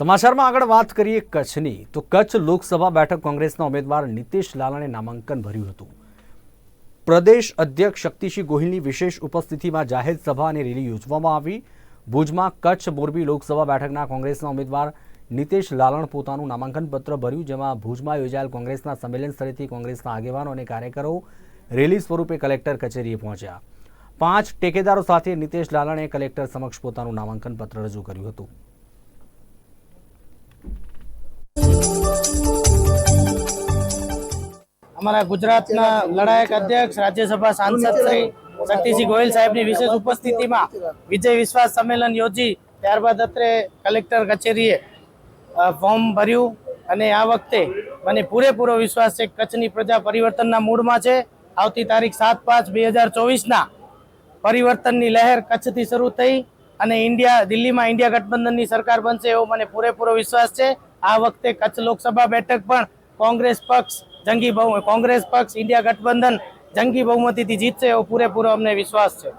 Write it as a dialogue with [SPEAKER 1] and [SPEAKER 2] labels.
[SPEAKER 1] સમાચારમાં આગળ વાત કરીએ કચ્છની. તો કચ્છ લોકસભા બેઠક કોંગ્રેસના ઉમેદવાર નીતિશ લાલાને નામાંકન ભર્યું હતું. પ્રદેશ અધ્યક્ષ શક્તિસિંહ ગોહિલની વિશેષ ઉપસ્થિતિમાં જાહેર સભા અને રેલી યોજવામાં આવી. ભુજમાં કચ્છ મોરબી લોકસભા બેઠકના કોંગ્રેસના ઉમેદવાર નીતિશ લાલણ પોતાનું નામાંકન પત્ર ભર્યું, જેમાં ભુજમાં યોજાયેલ કોંગ્રેસના સંમેલન સ્થળેથી કોંગ્રેસના આગેવાનો અને કાર્યકરો રેલી સ્વરૂપે કલેક્ટર કચેરીએ પહોંચ્યા. પાંચ ટેકેદારો સાથે નીતિશ લાલણે કલેક્ટર સમક્ષ પોતાનું નામાંકન પત્ર રજૂ કર્યું હતું.
[SPEAKER 2] અમારા ગુજરાતના લડાયક અધ્યક્ષ, રાજ્યસભા સાંસદ શ્રી શક્તિસિંહ ગોયલ સાહેબની વિશેષ ઉપસ્થિતિમાં વિજય વિશ્વાસ સંમેલન યોજી. ત્યારબાદ અત્રે કલેક્ટર કચેરીએ ફોર્મ ભર્યું અને આ વખતે મને પૂરેપૂરો વિશ્વાસ છે કચ્છની પ્રજા પરિવર્તનના મૂડમાં છે. આવતી તારીખ સાત પાંચ બે હજાર ચોવીસના પરિવર્તનની લહેર કચ્છથી શરૂ થઈ અને ઇન્ડિયા, દિલ્હીમાં ઇન્ડિયા ગઠબંધનની સરકાર બનશે એવો મને પૂરેપૂરો વિશ્વાસ છે. આ વખતે કચ્છ લોકસભા બેઠક પણ કોંગ્રેસ પક્ષ જંગી બહુ કોંગ્રેસ પક્ષ ઇન્ડિયા ગઠબંધન જંગી બહુમતીથી જીતશે એવો પૂરેપૂરો અમને વિશ્વાસ છે.